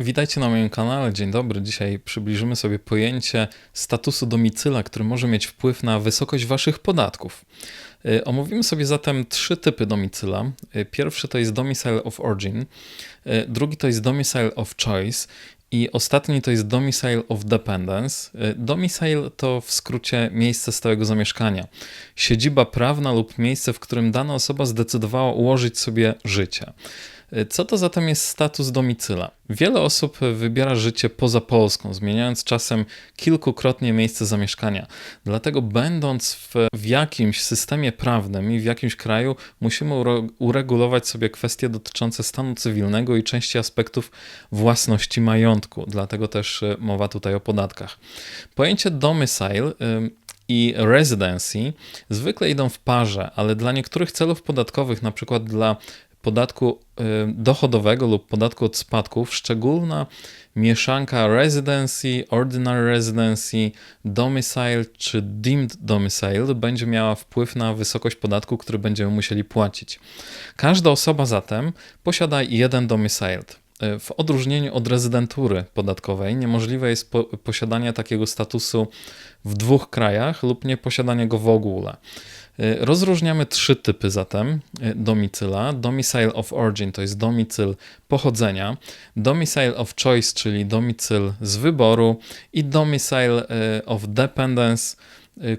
Witajcie na moim kanale, dzień dobry. Dzisiaj przybliżymy sobie pojęcie statusu domicyla, który może mieć wpływ na wysokość waszych podatków. Y, Omówimy sobie zatem trzy typy domicyla. Y, Pierwszy to jest domicile of origin, y, drugi to jest domicile of choice i ostatni to jest domicile of dependence. Domicile to w skrócie miejsce stałego zamieszkania, siedziba prawna lub miejsce, w którym dana osoba zdecydowała ułożyć sobie życie. Co to zatem jest status domicyla? Wiele osób wybiera życie poza Polską, zmieniając czasem kilkukrotnie miejsce zamieszkania. Dlatego, będąc w, w jakimś systemie prawnym i w jakimś kraju, musimy uregulować sobie kwestie dotyczące stanu cywilnego i części aspektów własności majątku. Dlatego też y, mowa tutaj o podatkach. Pojęcie domicile. ym, i residency zwykle idą w parze, ale dla niektórych celów podatkowych, przykład dla podatku y, dochodowego lub podatku od spadków, szczególna mieszanka residency, ordinary residency, domicile czy deemed domicile będzie miała wpływ na wysokość podatku, który będziemy musieli płacić. Każda osoba zatem posiada jeden domiciled. Y, W odróżnieniu od rezydentury podatkowej niemożliwe jest po, posiadanie takiego statusu w dwóch krajach lub nie posiadanie go w ogóle. Y, Rozróżniamy trzy typy zatem y, domicyla. Domicile of origin to jest domicyl pochodzenia, domicile of choice, czyli domicyl z wyboru i domicile y, of dependence,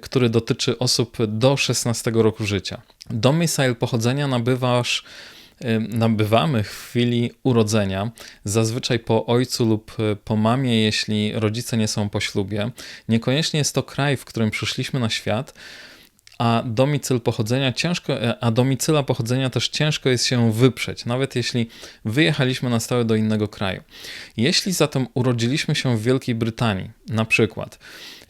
który dotyczy osób do 16 roku życia. Domicile pochodzenia nabywasz nabywamy w chwili urodzenia, zazwyczaj po ojcu lub po mamie, jeśli rodzice nie są po ślubie. Niekoniecznie jest to kraj, w którym przyszliśmy na świat, a domicyl pochodzenia ciężko, e, a domicyla pochodzenia też ciężko jest się wyprzeć, nawet jeśli wyjechaliśmy na stałe do innego kraju. Jeśli zatem urodziliśmy się w Wielkiej Brytanii, na przykład,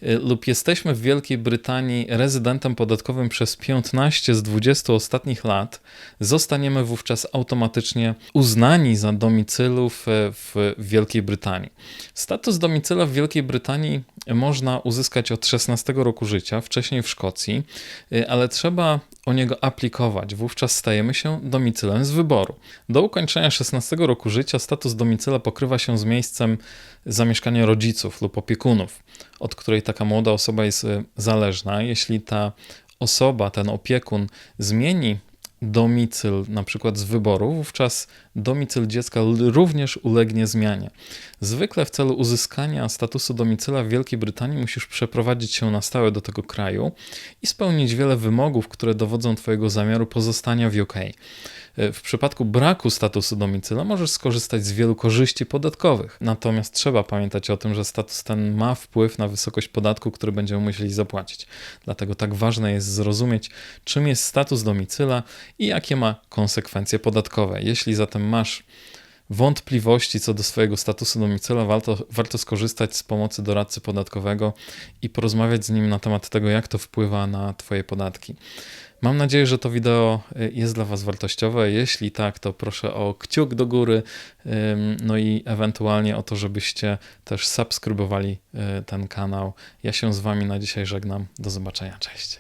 lub jesteśmy w Wielkiej Brytanii rezydentem podatkowym przez 15 z 20 ostatnich lat, zostaniemy wówczas automatycznie uznani za domicylów e, w Wielkiej Brytanii. Status domicyla w Wielkiej Brytanii można uzyskać od 16 roku życia, wcześniej w Szkocji, y, ale trzeba o niego aplikować. Wówczas stajemy się domicylem z wyboru. Do ukończenia 16 roku życia status domicyla pokrywa się z miejscem zamieszkania rodziców lub opiekunów, od której taka młoda osoba jest y, zależna. Jeśli ta osoba, ten opiekun zmieni domicyl na przykład z wyboru, wówczas domicyl dziecka również ulegnie zmianie. Zwykle w celu uzyskania statusu domicyla w Wielkiej Brytanii musisz przeprowadzić się na stałe do tego kraju i spełnić wiele wymogów, które dowodzą Twojego zamiaru pozostania w UK. W przypadku braku statusu domicyla możesz skorzystać z wielu korzyści podatkowych. Natomiast trzeba pamiętać o tym, że status ten ma wpływ na wysokość podatku, który będziemy musieli zapłacić. Dlatego tak ważne jest zrozumieć, czym jest status domicyla i jakie ma konsekwencje podatkowe. Jeśli zatem masz wątpliwości co do swojego statusu domicyla, warto, warto skorzystać z pomocy doradcy podatkowego i porozmawiać z nim na temat tego, jak to wpływa na Twoje podatki. Mam nadzieję, że to wideo y, jest dla Was wartościowe. Jeśli tak, to proszę o kciuk do góry, no i ewentualnie o to, żebyście też subskrybowali y, ten kanał. Ja się z Wami na dzisiaj żegnam. Do zobaczenia. Cześć.